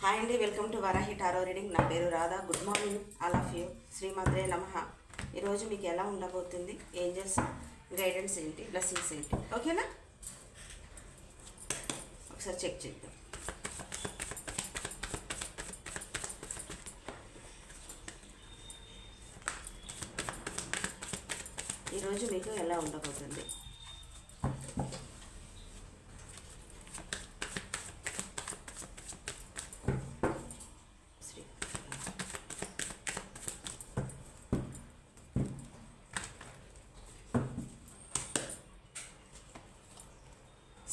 Hi అండి welcome to Varahi tarot reading. నా పేరు Radha. Good morning all of you. శ్రీమాద్రే నమ. ఈరోజు మీకు ఎలా ఉండబోతుంది? ఏంజల్స్ గైడెన్స్ ఏంటి? బ్లెస్సింగ్స్ ఏంటి? ఓకేనా? ఒకసారి చెక్ చేద్దాం. ఈరోజు మీకు ఎలా ఉండబోతుంది?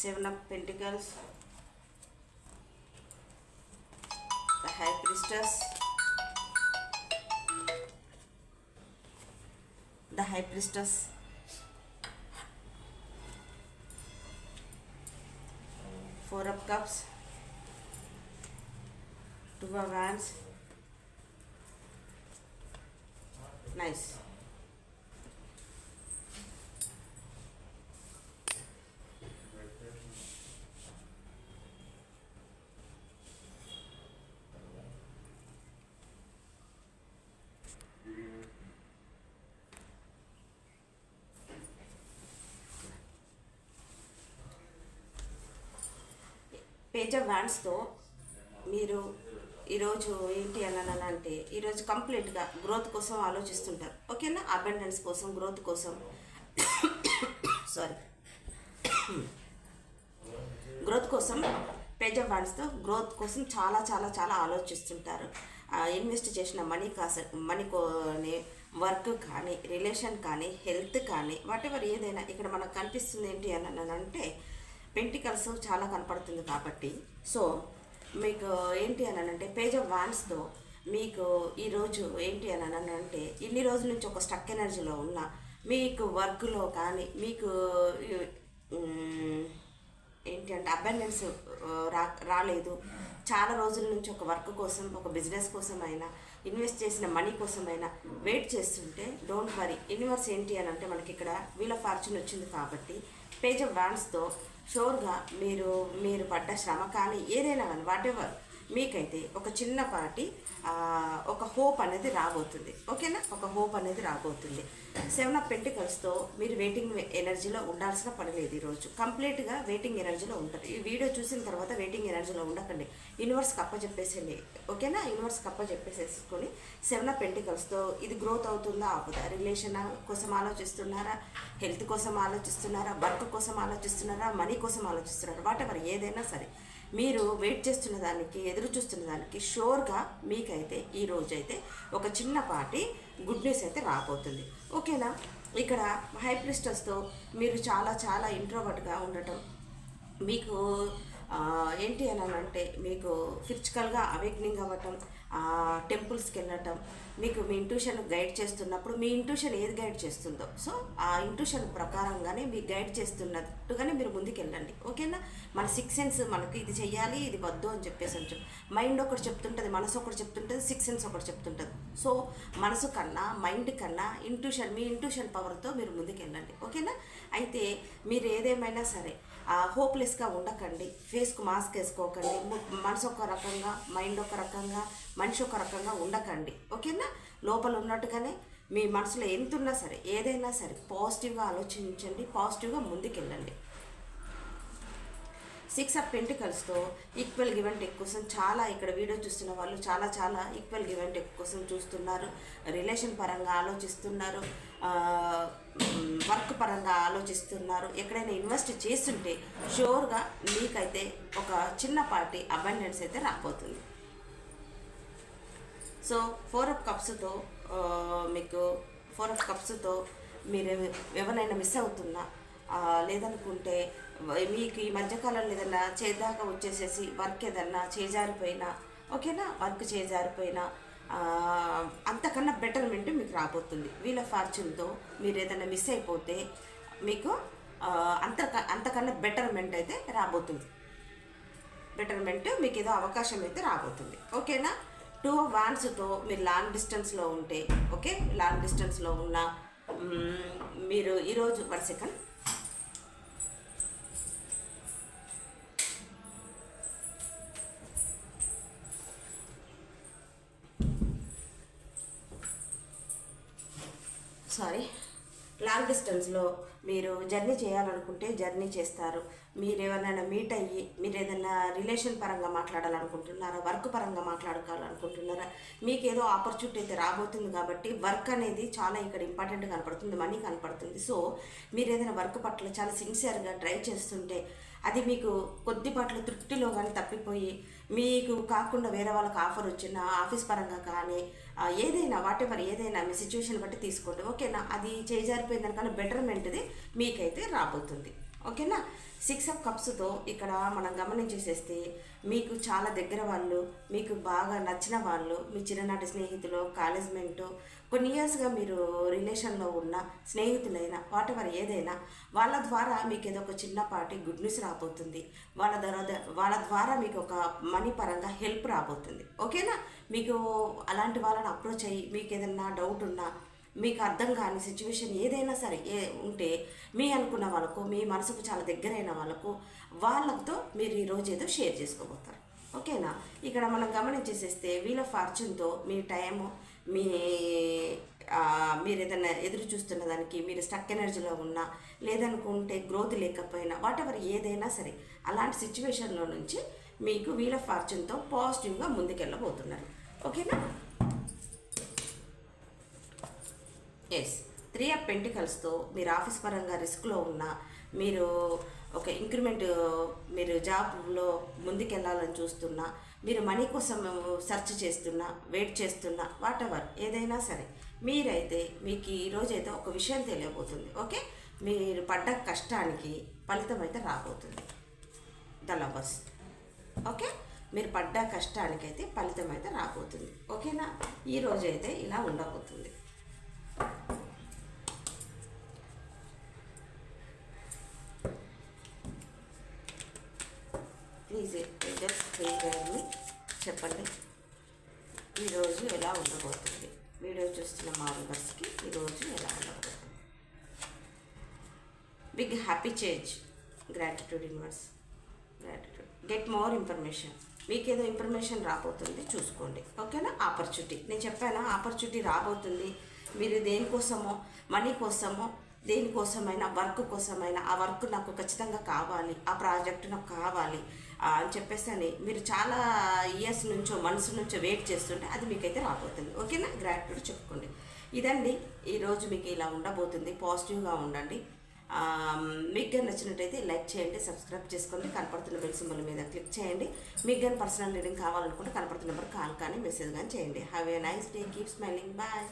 Seven of pentacles the high priestess the high priestess four of cups two of wands nice page of వ్యాన్స్తో మీరు ఈరోజు ఏంటి అని అంటే ఈరోజు కంప్లీట్గా గ్రోత్ కోసం ఆలోచిస్తుంటారు. ఓకేనా? అబెండెన్స్ కోసం గ్రోత్ కోసం. సారీ గ్రోత్ కోసం పేజ్ ఆఫ్ వ్యాన్స్తో గ్రోత్ కోసం చాలా చాలా చాలా ఆలోచిస్తుంటారు. ఇన్వెస్ట్ చేసిన మనీ కాస మనీ కోని వర్క్ కానీ రిలేషన్ కానీ హెల్త్ కానీ వాటెవర్ ఏదైనా ఇక్కడ మనకు కనిపిస్తుంది ఏంటి అని అంటే పెంటికల్స్ చాలా కనపడుతుంది కాబట్టి. సో మీకు ఏంటి అని అంటే పేజ్ ఆఫ్ వాన్స్తో మీకు ఈరోజు ఏంటి అని అంటే ఇన్ని రోజుల నుంచి ఒక స్టక్ ఎనర్జీలో ఉన్న మీకు వర్క్లో కానీ మీకు ఏంటి అంటే అబెండెన్స్ రా రాలేదు. చాలా రోజుల నుంచి ఒక వర్క్ కోసం ఒక బిజినెస్ కోసం అయినా ఇన్వెస్ట్ చేసిన మనీ కోసం అయినా వెయిట్ చేస్తుంటే డోంట్ వరీ. యూనివర్స్ ఏంటి అని అంటే మనకి ఇక్కడ వీల్ ఆఫ్ ఫార్చ్యూన్ వచ్చింది కాబట్టి పేజ్ ఆఫ్ బ్రాండ్స్తో షోర్గా మీరు మీరు పడ్డ శ్రమ కానీ ఏదైనా కానీ వాట్ ఎవర్ మీకైతే ఒక చిన్నపాటి ఒక హోప్ అనేది రాబోతుంది. ఓకేనా? ఒక హోప్ అనేది రాబోతుంది. సెవెన్ ఆఫ్ పెంటికల్స్తో మీరు వెయిటింగ్ ఎనర్జీలో ఉండాల్సిన పని లేదు ఈరోజు. కంప్లీట్గా వెయిటింగ్ ఎనర్జీలో ఉంటారు ఈ వీడియో చూసిన తర్వాత వెయిటింగ్ ఎనర్జీలో ఉండకండి. యూనివర్స్ కప్ప చెప్పేసేయండి ఓకేనా? యూనివర్స్ కప్ప చెప్పేసేసుకొని సెవెన్ ఆఫ్ పెంటికల్స్తో ఇది గ్రోత్ అవుతుందా ఆపుదా? రిలేషన్ కోసం ఆలోచిస్తున్నారా? హెల్త్ కోసం ఆలోచిస్తున్నారా? వర్క్ కోసం ఆలోచిస్తున్నారా? మనీ కోసం ఆలోచిస్తున్నారా? వాట్ ఎవర్ ఏదైనా సరే మీరు వెయిట్ చేస్తున్న దానికి ఎదురు చూస్తున్న దానికి షోర్గా మీకైతే ఈ రోజైతే ఒక చిన్నపాటి గుడ్ న్యూస్ అయితే రాబోతుంది. ఓకేనా ఇక్కడ హైప్రిస్టర్స్తో మీరు చాలా చాలా ఇంట్రోవర్ట్గా ఉండటం మీకు ఏంటి అని అంటే మీకు ఫిజికల్గా అవేక్నింగ్ అవ్వటం టెంపుల్స్కి వెళ్ళటం మీకు మీ ఇంట్యూషన్ గైడ్ చేస్తున్నప్పుడు మీ ఇంట్యూషన్ ఏది గైడ్ చేస్తుందో. సో ఆ ఇంట్యూషన్ ప్రకారంగానే మీకు గైడ్ చేస్తున్నట్టుగానే మీరు ముందుకు వెళ్ళండి ఓకేనా? మన సిక్స్ సెన్స్ మనకి ఇది చేయాలి ఇది వద్దు అని చెప్పేసి అని మైండ్ ఒకటి చెప్తుంటుంది మనసు ఒకటి చెప్తుంటుంది సిక్స్ సెన్స్ ఒకటి చెప్తుంటుంది. సో మనసు కన్నా మైండ్ కన్నా ఇంట్యూషన్ మీ ఇంట్యూషన్ పవర్తో మీరు ముందుకు వెళ్ళండి ఓకేనా? అయితే మీరు ఏదేమైనా సరే హోప్లెస్గా ఉండకండి. ఫేస్కు మాస్క్ వేసుకోకండి. మనసు ఒక రకంగా మైండ్ ఒక రకంగా మనిషి ఒక రకంగా ఉండకండి. ఓకేనా? లోపల ఉన్నట్టుగానే మీ మనసులో ఎంత ఉన్నా సరే ఏదైనా సరే పాజిటివ్గా ఆలోచించండి పాజిటివ్గా ముందుకెళ్ళండి. సిక్స్ ఆఫ్ పెంటికల్స్తో ఈక్వల్ గివ్ అండ్ కోసం చాలా ఇక్కడ వీడియో చూస్తున్న వాళ్ళు చాలా చాలా ఈక్వల్ గివ్ అండ్ కోసం చూస్తున్నారు. రిలేషన్ పరంగా ఆలోచిస్తున్నారు. వర్క్ పరంగా ఆలోచిస్తున్నారు. ఎక్కడైనా ఇన్వెస్ట్ చేస్తుంటే షూర్గా మీకైతే ఒక చిన్నపాటి అబండెన్స్ అయితే రాబోతుంది. సో ఫోర్ ఆఫ్ కప్స్తో మీకు ఫోర్ ఆఫ్ కప్స్తో మీరు ఎవరైనా మిస్ అవుతున్నా లేదనుకుంటే మీకు ఈ మధ్యకాలంలో ఏదైనా చేద్దాకా వచ్చేసేసి వర్క్ ఏదన్నా చేజారిపోయినా ఓకేనా? వర్క్ చేజారిపోయినా అంతకన్నా బెటర్మెంట్ మీకు రాబోతుంది. వీళ్ళ ఫార్చ్యూన్తో మీరు ఏదైనా మిస్ అయిపోతే మీకు అంత అంతక అంతకన్నా బెటర్మెంట్ అయితే రాబోతుంది. బెటర్మెంట్ మీకు ఏదో అవకాశం అయితే రాబోతుంది. ఓకేనా? టూ వాన్స్తో మీరు లాంగ్ డిస్టెన్స్లో ఉంటే ఓకే? లాంగ్ డిస్టెన్స్లో ఉన్న మీరు ఈరోజు వన్ సెకండ్. సారీ లాంగ్ డిస్టెన్స్లో మీరు జర్నీ చేయాలనుకుంటే జర్నీ చేస్తారు. మీరు ఎవరైనా మీట్ అయ్యి మీరు ఏదైనా రిలేషన్ పరంగా మాట్లాడాలనుకుంటున్నారా? వర్క్ పరంగా మాట్లాడుకోవాలనుకుంటున్నారా మీకు ఏదో ఆపర్చునిటీ అయితే రాబోతుంది కాబట్టి వర్క్ అనేది చాలా ఇక్కడ ఇంపార్టెంట్ కనపడుతుంది మనీ కనపడుతుంది. సో మీరు ఏదైనా వర్క్ పట్ల చాలా సిన్సియర్గా ట్రై చేస్తుంటే అది మీకు కొద్దిపాట్ల తృప్తిలో కానీ తప్పిపోయి మీకు కాకుండా వేరే వాళ్ళకి ఆఫర్ వచ్చిన ఆఫీస్ పరంగా కానీ ఏదైనా వాట్ ఎవర్ ఏదైనా మీ సిచ్యువేషన్ బట్టి తీసుకోండి. ఓకేనా అది చేజారిపోయిందనికన్నా బెటర్మెంట్ది మీకైతే రాబోతుంది. ఓకేనా? సిక్స్ ఆఫ్ కప్స్తో ఇక్కడ మనం గమనించేసేస్తే మీకు చాలా దగ్గర వాళ్ళు మీకు బాగా నచ్చిన వాళ్ళు మీ చిన్ననాటి స్నేహితులు కాలేజ్ మెంటు కొన్ని ఇయర్స్గా మీరు రిలేషన్లో ఉన్న స్నేహితులైనా వాట్ ఎవర్ ఏదైనా వాళ్ళ ద్వారా మీకు ఏదో ఒక చిన్నపాటి గుడ్ న్యూస్ రాబోతుంది. వాళ్ళ ద్వారా వాళ్ళ ద్వారా మీకు ఒక మనీ పరంగా హెల్ప్ రాబోతుంది. ఓకేనా? మీకు అలాంటి వాళ్ళని అప్రోచ్ అయ్యి మీకు ఏదన్నా డౌట్ ఉన్నా మీకు అర్థం కాని సిచ్యువేషన్ ఏదైనా సరే ఏ ఉంటే మీ అనుకున్న వాళ్ళకు మీ మనసుకు చాలా దగ్గరైన వాళ్ళకు వాళ్ళతో మీరు ఈరోజు ఏదో షేర్ చేసుకోబోతారు. ఓకేనా? ఇక్కడ మనం గమనించేసేస్తే వీళ్ళ ఫార్చ్యూన్తో మీ టైము మీ మీరు ఏదైనా ఎదురు చూస్తున్న దానికి మీరు స్టక్ ఎనర్జీలో ఉన్నా లేదనుకుంటే గ్రోత్ లేకపోయినా వాట్ ఎవర్ ఏదైనా సరే అలాంటి సిచ్యువేషన్లో నుంచి మీకు వీళ్ళ ఫార్చ్యూన్తో పాజిటివ్గా ముందుకెళ్ళబోతున్నారు. ఓకేనా? ఎస్ త్రీ ఆఫ్ పెంటికల్స్తో మీరు ఆఫీస్ పరంగా రిస్క్లో ఉన్నా మీరు ఒక ఇంక్రిమెంట్ మీరు జాబ్లో ముందుకెళ్ళాలని చూస్తున్నా మీరు మనీ కోసం సెర్చ్ చేస్తున్నా వెయిట్ చేస్తున్నా వాట్ ఎవర్ ఏదైనా సరే మీరైతే మీకు ఈరోజు అయితే ఒక విషయం తెలియబోతుంది ఓకే? మీరు పడ్డ కష్టానికి ఫలితం అయితే రాబోతుంది. The lovers okay? మీరు పడ్డ కష్టానికైతే ఫలితం అయితే రాబోతుంది ఓకేనా? ఈ అయితే ఇలా ఉండబోతుంది. ప్లీజ్ జస్ట్ ప్లీజ్ చెప్పండి. ఈరోజు ఎలా ఉండబోతుంది? వీడియో చూస్తున్న మా మెంబర్స్కి ఈరోజు ఎలా ఉండబోతుంది? Big happy change gratitude inverse gratitude get more information మీకు ఏదో ఇన్ఫర్మేషన్ రాబోతుంది చూసుకోండి. ఓకేనా? ఆపర్చునిటీ నేను చెప్పానా? ఆపర్చునిటీ రాబోతుంది. మీరు దేనికోసమో మనీ కోసమో దేనికోసమైనా వర్క్ కోసమైనా ఆ వర్క్ నాకు ఖచ్చితంగా కావాలి. ఆ ప్రాజెక్ట్ నాకు కావాలి. అని చెప్పేసి అని మీరు చాలా ఇయర్స్ నుంచో మనసు నుంచో వెయిట్ చేస్తుంటే అది మీకైతే రాబోతుంది. ఓకేనా? గ్రాట్యూడ్ చెప్పుకోండి. ఇదండి. ఈరోజు మీకు ఇలా ఉండబోతుంది. పాజిటివ్గా ఉండండి. మీకు కానీ నచ్చినట్టయితే లైక్ చేయండి సబ్స్క్రైబ్ చేసుకోండి కనపడుతున్న బెల్ సింబల్ మీద క్లిక్ చేయండి. మీకు కానీ పర్సనల్ రీడింగ్ కావాలనుకుంటే కనపడుతున్న నెంబర్ కాల్ కానీ మెసేజ్ కానీ చేయండి. Have a nice day keep smiling bye